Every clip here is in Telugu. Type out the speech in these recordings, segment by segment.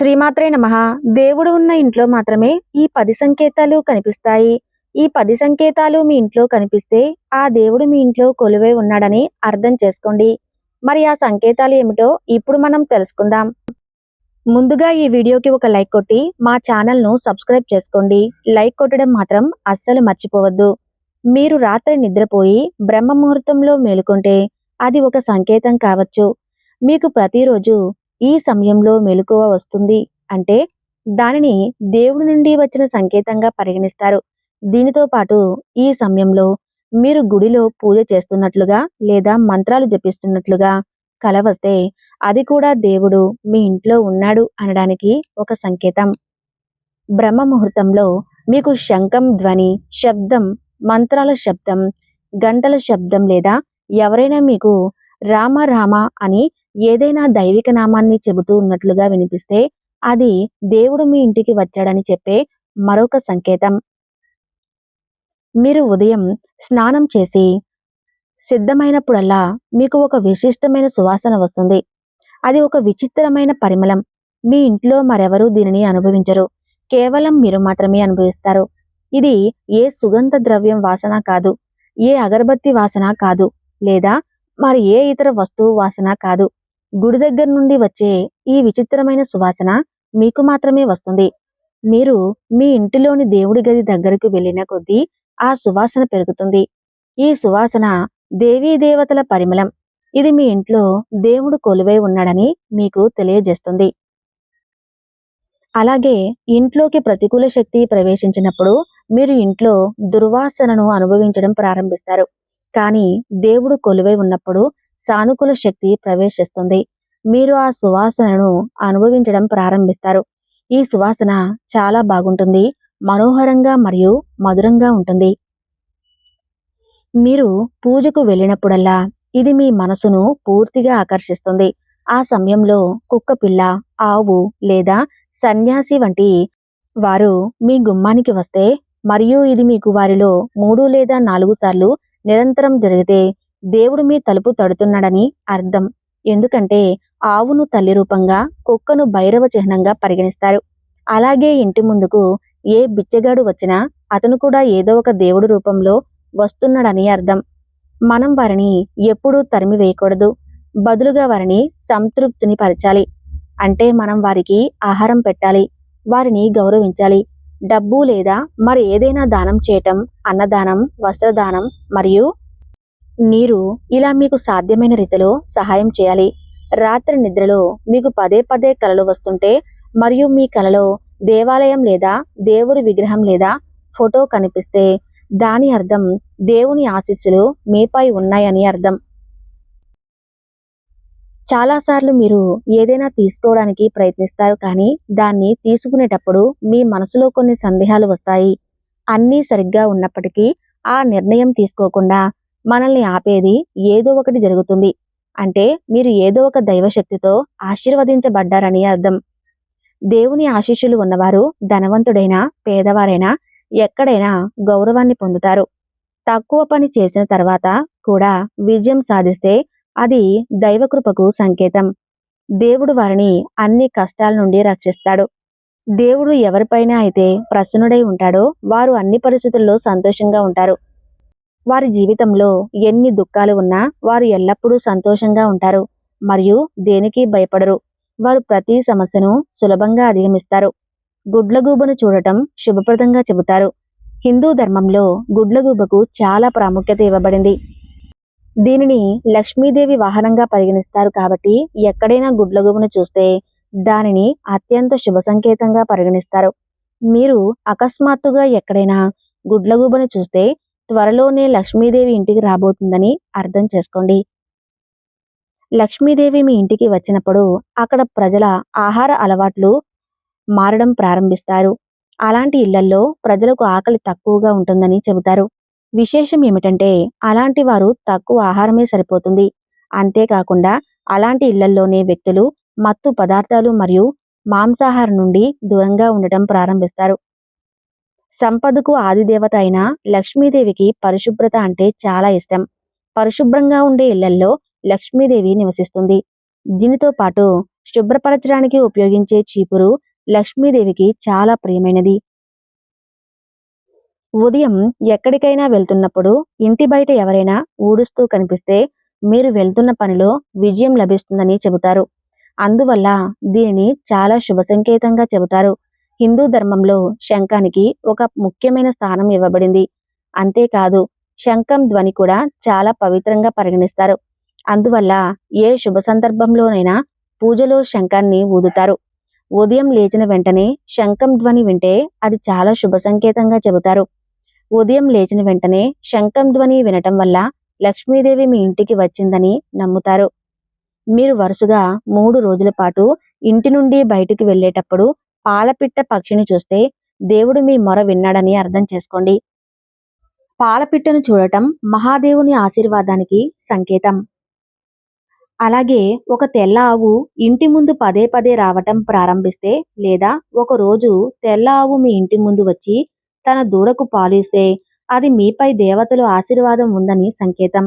శ్రీమాత్రే నమ. దేవుడు ఉన్న ఇంట్లో మాత్రమే ఈ పది సంకేతాలు కనిపిస్తాయి. ఈ పది సంకేతాలు మీ ఇంట్లో కనిపిస్తే ఆ దేవుడు మీ ఇంట్లో కొలువై ఉన్నాడని అర్థం చేసుకోండి. మరి ఆ సంకేతాలు ఏమిటో ఇప్పుడు మనం తెలుసుకుందాం. ముందుగా ఈ వీడియోకి ఒక లైక్ కొట్టి మా ఛానల్ను సబ్స్క్రైబ్ చేసుకోండి. లైక్ కొట్టడం మాత్రం అస్సలు మర్చిపోవద్దు. మీరు రాత్రి నిద్రపోయి బ్రహ్మ ముహూర్తంలో మేలుకుంటే అది ఒక సంకేతం కావచ్చు. మీకు ప్రతిరోజు ఈ సమయంలో మెలకువ వస్తుంది అంటే దానిని దేవుడి నుండి వచ్చిన సంకేతంగా పరిగణిస్తారు. దీనితో పాటు ఈ సమయంలో మీరు గుడిలో పూజ చేస్తున్నట్లుగా లేదా మంత్రాలు జపిస్తున్నట్లుగా కల వస్తే అది కూడా దేవుడు మీ ఇంట్లో ఉన్నాడు అనడానికి ఒక సంకేతం. బ్రహ్మ ముహూర్తంలో మీకు శంఖం ధ్వని శబ్దం మంత్రాల శబ్దం గంటల శబ్దం లేదా ఎవరైనా మీకు రామ రామ అని ఏదైనా దైవిక నామాన్ని చెబుతూ ఉన్నట్లుగా వినిపిస్తే అది దేవుడు మీ ఇంటికి వచ్చాడని చెప్పే మరొక సంకేతం. మీరు ఉదయం స్నానం చేసి సిద్ధమైనప్పుడల్లా మీకు ఒక విశిష్టమైన సువాసన వస్తుంది. అది ఒక విచిత్రమైన పరిమళం. మీ ఇంట్లో మరెవరూ దీనిని అనుభవించరు. కేవలం మీరు మాత్రమే అనుభవిస్తారు. ఇది ఏ సుగంధ ద్రవ్యం వాసన కాదు. ఏ అగరబత్తి వాసన కాదు. లేదా మరి ఏ ఇతర వస్తువు వాసన కాదు. గుడి దగ్గర నుండి వచ్చే ఈ విచిత్రమైన సువాసన మీకు మాత్రమే వస్తుంది. మీరు మీ ఇంటిలోని దేవుడి గది దగ్గరకు వెళ్ళిన కొద్దీ ఆ సువాసన పెరుగుతుంది. ఈ సువాసన దేవీ దేవతల పరిమళం. ఇది మీ ఇంట్లో దేవుడు కొలువై ఉన్నాడని మీకు తెలియజేస్తుంది. అలాగే ఇంట్లోకి ప్రతికూల శక్తి ప్రవేశించినప్పుడు మీరు ఇంట్లో దుర్వాసనను అనుభవించడం ప్రారంభిస్తారు. కానీ దేవుడు కొలువై ఉన్నప్పుడు సానుకూల శక్తి ప్రవేశిస్తుంది. మీరు ఆ సువాసనను అనుభవించడం ప్రారంభిస్తారు. ఈ సువాసన చాలా బాగుంటుంది మనోహరంగా మరియు మధురంగా ఉంటుంది. మీరు పూజకు వెళ్ళినప్పుడల్లా ఇది మీ మనసును పూర్తిగా ఆకర్షిస్తుంది. ఆ సమయంలో కుక్క పిల్ల ఆవు లేదా సన్యాసి వంటి వారు మీ గుమ్మానికి వస్తే మరియు ఇది మీకు వారిలో మూడు లేదా నాలుగు సార్లు నిరంతరం జరిగితే దేవుడు మీ తలుపు తడుతున్నాడని అర్థం. ఎందుకంటే ఆవును తల్లి రూపంగా కుక్కను భైరవ చిహ్నంగా పరిగణిస్తారు. అలాగే ఇంటి ముందుకు ఏ బిచ్చగాడు వచ్చినా అతను కూడా ఏదో ఒక దేవుడు రూపంలో వస్తున్నాడని అర్థం. మనం వారిని ఎప్పుడూ తరిమి వేయకూడదు బదులుగా వారిని సంతృప్తిని పరచాలి. అంటే మనం వారికి ఆహారం పెట్టాలి. వారిని గౌరవించాలి. డబ్బు లేదా మరి ఏదైనా దానం చేయటం అన్నదానం వస్త్రదానం మరియు నీరు ఇలా మీకు సాధ్యమైన రీతిలో సహాయం చేయాలి. రాత్రి నిద్రలో మీకు పదే పదే కలలు వస్తుంటే మరియు మీ కలలో దేవాలయం లేదా దేవుడి విగ్రహం లేదా ఫోటో కనిపిస్తే దాని అర్థం దేవుని ఆశీస్సులు మీపై ఉన్నాయని అర్థం. చాలాసార్లు మీరు ఏదైనా తీసుకోవడానికి ప్రయత్నిస్తారు కానీ దాన్ని తీసుకునేటప్పుడు మీ మనసులో కొన్ని సందేహాలు వస్తాయి. అన్నీ సరిగ్గా ఉన్నప్పటికీ ఆ నిర్ణయం తీసుకోకుండా మనల్ని ఆపేది ఏదో ఒకటి జరుగుతుంది. అంటే మీరు ఏదో ఒక దైవశక్తితో ఆశీర్వదించబడ్డారని అర్థం. దేవుని ఆశీస్సులు ఉన్నవారు ధనవంతుడైనా పేదవారైనా ఎక్కడైనా గౌరవాన్ని పొందుతారు. తక్కువ పని చేసిన తర్వాత కూడా విజయం సాధిస్తే అది దైవకృపకు సంకేతం. దేవుడు వారిని అన్ని కష్టాల నుండి రక్షిస్తాడు. దేవుడు ఎవరిపైన అయితే ప్రసన్నుడై ఉంటాడో వారు అన్ని పరిస్థితుల్లో సంతోషంగా ఉంటారు. వారి జీవితంలో ఎన్ని దుఃఖాలు ఉన్నా వారు ఎల్లప్పుడూ సంతోషంగా ఉంటారు. మరియు దేనికి భయపడరు. వారు ప్రతి సమస్యను సులభంగా అధిగమిస్తారు. గుడ్లగూబను చూడటం శుభప్రదంగా చెబుతారు. హిందూ ధర్మంలో గుడ్లగూబకు చాలా ప్రాముఖ్యత ఇవ్వబడింది. దీనిని లక్ష్మీదేవి వాహనంగా పరిగణిస్తారు కాబట్టి ఎక్కడైనా గుడ్లగూబను చూస్తే దానిని అత్యంత శుభ సంకేతంగా పరిగణిస్తారు. మీరు అకస్మాత్తుగా ఎక్కడైనా గుడ్లగూబను చూస్తే త్వరలోనే లక్ష్మీదేవి ఇంటికి రాబోతుందని అర్థం చేసుకోండి. లక్ష్మీదేవి మీ ఇంటికి వచ్చినప్పుడు అక్కడ ప్రజల ఆహార అలవాట్లు మారడం ప్రారంభిస్తారు. అలాంటి ఇళ్ళల్లో ప్రజలకు ఆకలి తక్కువగా ఉంటుందని చెబుతారు. విశేషం ఏమిటంటే అలాంటి వారు తక్కువ ఆహారమే సరిపోతుంది. అంతేకాకుండా అలాంటి ఇళ్ళల్లోనే వ్యక్తులు మత్తు పదార్థాలు మరియు మాంసాహారం నుండి దూరంగా ఉండటం ప్రారంభిస్తారు. సంపదకు ఆదిదేవత అయిన లక్ష్మీదేవికి పరిశుభ్రత అంటే చాలా ఇష్టం. పరిశుభ్రంగా ఉండే ఇళ్ళల్లో లక్ష్మీదేవి నివసిస్తుంది. దీనితో పాటు శుభ్రపరచడానికి ఉపయోగించే చీపురు లక్ష్మీదేవికి చాలా ప్రియమైనది. ఉదయం ఎక్కడికైనా వెళ్తున్నప్పుడు ఇంటి బయట ఎవరైనా ఊడుస్తూ కనిపిస్తే మీరు వెళ్తున్న పనిలో విజయం లభిస్తుందని చెబుతారు. అందువల్ల దీనిని చాలా శుభ సంకేతంగా చెబుతారు. హిందూ ధర్మంలో శంఖానికి ఒక ముఖ్యమైన స్థానం ఇవ్వబడింది. అంతేకాదు శంఖం ధ్వని కూడా చాలా పవిత్రంగా పరిగణిస్తారు. అందువల్ల ఏ శుభ సందర్భంలోనైనా పూజలో శంఖాన్ని ఊదుతారు. ఉదయం లేచిన వెంటనే శంఖం ధ్వని వింటే అది చాలా శుభ సంకేతంగా చెబుతారు. ఉదయం లేచిన వెంటనే శంఖం ధ్వని వినటం వల్ల లక్ష్మీదేవి మీ ఇంటికి వచ్చిందని నమ్ముతారు. మీరు వరుసగా మూడు రోజుల పాటు ఇంటి నుండి బయటికి వెళ్ళేటప్పుడు పాలపిట్ట పక్షిని చూస్తే దేవుడు మీ మొర విన్నాడని అర్థం చేసుకోండి. పాలపిట్టను చూడటం మహాదేవుని ఆశీర్వాదానికి సంకేతం. అలాగే ఒక తెల్ల ఆవు ఇంటి ముందు పదే పదే రావటం ప్రారంభిస్తే లేదా ఒక రోజు తెల్ల ఆవు మీ ఇంటి ముందు వచ్చి తన దూడకు పాలు ఇస్తే అది మీపై దేవతలు ఆశీర్వాదం ఉందని సంకేతం.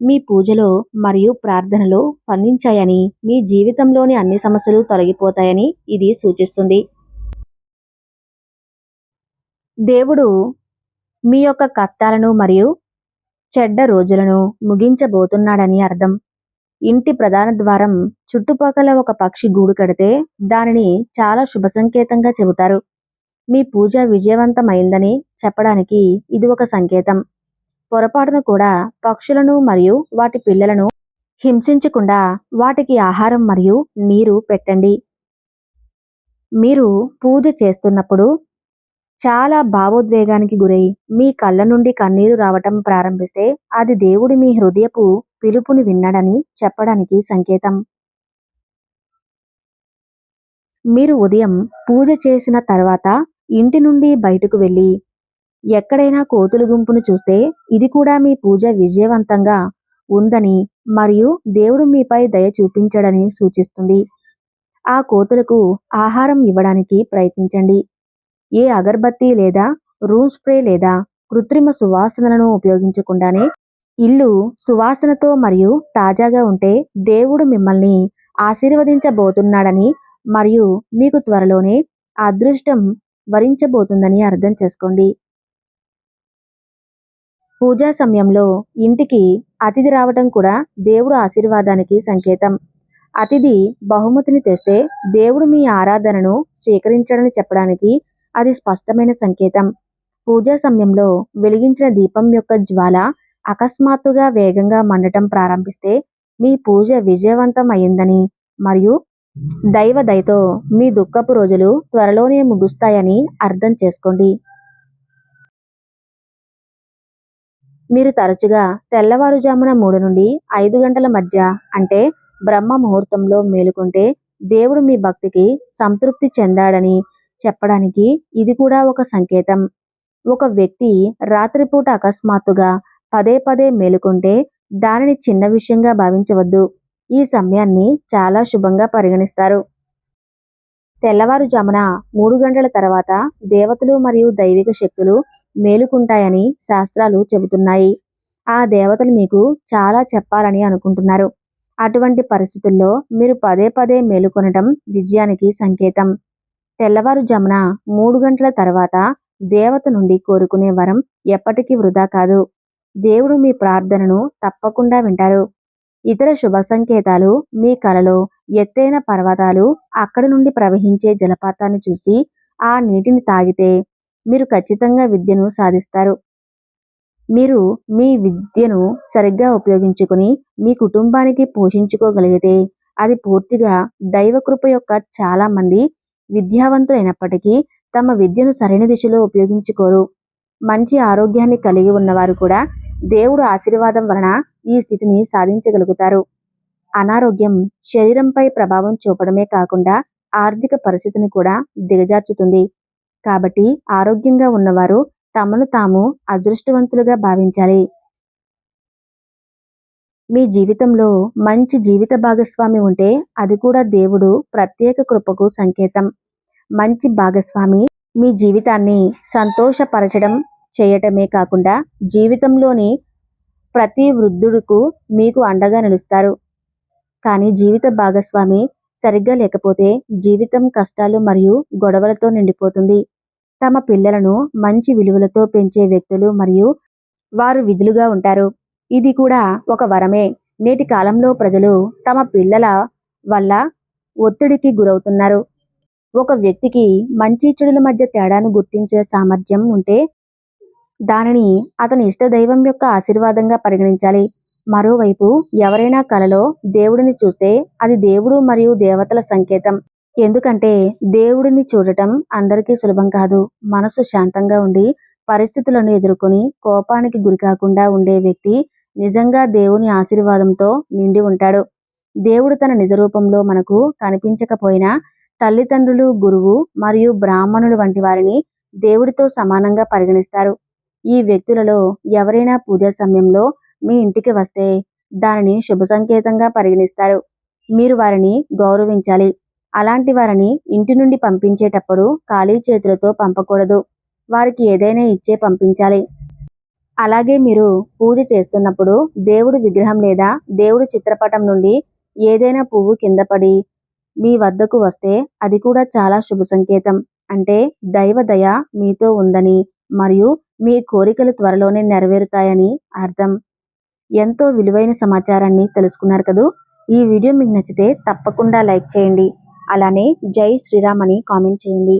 మీ పూజలో మరియు ప్రార్థనలు ఫలించాయని మీ జీవితంలోని అన్ని సమస్యలు తొలగిపోతాయని ఇది సూచిస్తుంది. దేవుడు మీ యొక్క కష్టాలను మరియు చెడ్డ రోజులను ముగించబోతున్నాడని అర్థం. ఇంటి ప్రధాన ద్వారం చుట్టుపక్కల ఒక పక్షి గూడు కడితే దానిని చాలా శుభ సంకేతంగా చెబుతారు. మీ పూజ విజయవంతమైందని చెప్పడానికి ఇది ఒక సంకేతం. పొరపాటున కూడా పక్షులను మరియు వాటి పిల్లలను హింసించకుండా వాటికి ఆహారం మరియు నీరు పెట్టండి. మీరు పూజ చేస్తున్నప్పుడు చాలా భావోద్వేగానికి గురై మీ కళ్ళ నుండి కన్నీరు రావటం ప్రారంభిస్తే అది దేవుడి మీ హృదయపు పిలుపుని విన్నాడని చెప్పడానికి సంకేతం. మీరు ఉదయం పూజ చేసిన తర్వాత ఇంటి నుండి బయటకు వెళ్ళి ఎక్కడైనా కోతుల గుంపును చూస్తే ఇది కూడా మీ పూజ విజయవంతంగా ఉందని మరియు దేవుడు మీపై దయ చూపించడని సూచిస్తుంది. ఆ కోతులకు ఆహారం ఇవ్వడానికి ప్రయత్నించండి. ఏ అగర్బత్తి లేదా రూమ్ స్ప్రే లేదా కృత్రిమ సువాసనలను ఉపయోగించకుండానే ఇల్లు సువాసనతో మరియు తాజాగా ఉంటే దేవుడు మిమ్మల్ని ఆశీర్వదించబోతున్నాడని మరియు మీకు త్వరలోనే అదృష్టం వరించబోతుందని అర్థం చేసుకోండి. పూజా సమయంలో ఇంటికి అతిథి రావటం కూడా దేవుడు ఆశీర్వాదానికి సంకేతం. అతిథి బహుమతిని తెస్తే దేవుడు మీ ఆరాధనను స్వీకరించడని చెప్పడానికి అది స్పష్టమైన సంకేతం. పూజా సమయంలో వెలిగించిన దీపం యొక్క జ్వాల అకస్మాత్తుగా వేగంగా మండటం ప్రారంభిస్తే మీ పూజ విజయవంతం అయిందని మరియు దైవ దయతో మీ దుఃఖపు రోజులు త్వరలోనే ముగుస్తాయని అర్థం చేసుకోండి. మీరు తరచుగా తెల్లవారుజామున మూడు నుండి ఐదు గంటల మధ్య అంటే బ్రహ్మ ముహూర్తంలో మేలుకుంటే దేవుడు మీ భక్తికి సంతృప్తి చెందాడని చెప్పడానికి ఇది కూడా ఒక సంకేతం. ఒక వ్యక్తి రాత్రిపూట అకస్మాత్తుగా పదే పదే మేలుకుంటే దానిని చిన్న విషయంగా భావించవద్దు. ఈ సమయాన్ని చాలా శుభంగా పరిగణిస్తారు. తెల్లవారుజామున మూడు గంటల తర్వాత దేవతలు మరియు దైవిక శక్తులు మేలుకుంటాయని శాస్త్రాలు చెబుతున్నాయి. ఆ దేవతలు మీకు చాలా చెప్పాలని అనుకుంటున్నారు. అటువంటి పరిస్థితుల్లో మీరు పదే పదే మేలుకొనటం విజయానికి సంకేతం. తెల్లవారుజామున మూడు గంటల తర్వాత దేవత నుండి కోరుకునే వరం ఎప్పటికీ వృధా కాదు. దేవుడు మీ ప్రార్థనను తప్పకుండా వింటారు. ఇతర శుభ సంకేతాలు మీ కలలో ఎత్తైన పర్వతాలు అక్కడి నుండి ప్రవహించే జలపాతాన్ని చూసి ఆ నీటిని తాగితే మీరు ఖచ్చితంగా విద్యను సాధిస్తారు. మీరు మీ విద్యను సరిగ్గా ఉపయోగించుకుని మీ కుటుంబానికి పోషించుకోగలిగితే అది పూర్తిగా దైవకృప యొక్క చాలామంది విద్యావంతులైనప్పటికీ తమ విద్యను సరైన దిశలో ఉపయోగించుకోరు. మంచి ఆరోగ్యాన్ని కలిగి ఉన్నవారు కూడా దేవుడు ఆశీర్వాదం వలన ఈ స్థితిని సాధించగలుగుతారు. అనారోగ్యం శరీరంపై ప్రభావం చూపడమే కాకుండా ఆర్థిక పరిస్థితిని కూడా దిగజార్చుతుంది. కాబట్టి ఆరోగ్యంగా ఉన్నవారు తమను తాము అదృష్టవంతులుగా భావించాలి. మీ జీవితంలో మంచి జీవిత భాగస్వామి ఉంటే అది కూడా దేవుడు ప్రత్యేక కృపకు సంకేతం. మంచి భాగస్వామి మీ జీవితాన్ని సంతోషపరచడం చేయటమే కాకుండా జీవితంలోని ప్రతి వృద్ధుడుకు మీకు అండగా నిలుస్తారు. కానీ జీవిత భాగస్వామి సరిగ్గా లేకపోతే జీవితం కష్టాలు మరియు గొడవలతో నిండిపోతుంది. తమ పిల్లలను మంచి విలువలతో పెంచే వ్యక్తులు మరియు వారు విధులుగా ఉంటారు. ఇది కూడా ఒక వరమే. నేటి కాలంలో ప్రజలు తమ పిల్లల వల్ల ఒత్తిడికి గురవుతున్నారు. ఒక వ్యక్తికి మంచి చెడుల మధ్య తేడాను గుర్తించే సామర్థ్యం ఉంటే దానిని అతని ఇష్టదైవం యొక్క ఆశీర్వాదంగా పరిగణించాలి. మరోవైపు ఎవరైనా కలలో దేవుడిని చూస్తే అది దేవుడు మరియు దేవతల సంకేతం. ఎందుకంటే దేవుడిని చూడటం అందరికీ సులభం కాదు. మనసు శాంతంగా ఉండి పరిస్థితులను ఎదుర్కొని కోపానికి గురికాకుండా ఉండే వ్యక్తి నిజంగా దేవుని ఆశీర్వాదంతో నిండి ఉంటాడు. దేవుడు తన నిజ రూపంలో మనకు కనిపించకపోయినా తల్లిదండ్రులు గురువు మరియు బ్రాహ్మణులు వంటి వారిని దేవుడితో సమానంగా పరిగణిస్తారు. ఈ వ్యక్తులలో ఎవరైనా పూజా సమయంలో మీ ఇంటికి వస్తే దానిని శుభ సంకేతంగా పరిగణిస్తారు. మీరు వారిని గౌరవించాలి. అలాంటి వారిని ఇంటి నుండి పంపించేటప్పుడు ఖాళీ చేతులతో పంపకూడదు. వారికి ఏదైనా ఇచ్చే పంపించాలి. అలాగే మీరు పూజ చేస్తున్నప్పుడు దేవుడి విగ్రహం లేదా దేవుడి చిత్రపటం నుండి ఏదైనా పువ్వు కింద పడి మీ వద్దకు వస్తే అది కూడా చాలా శుభ సంకేతం. అంటే దైవ దయ మీతో ఉందని మరియు మీ కోరికలు త్వరలోనే నెరవేరుతాయని అర్థం. ఎంతో విలువైన సమాచారాన్ని తెలుసుకున్నారు కదూ? ఈ వీడియో మీకు నచ్చితే తప్పకుండా లైక్ చేయండి. అలానే జై శ్రీరామ్ అని కామెంట్ చేయండి.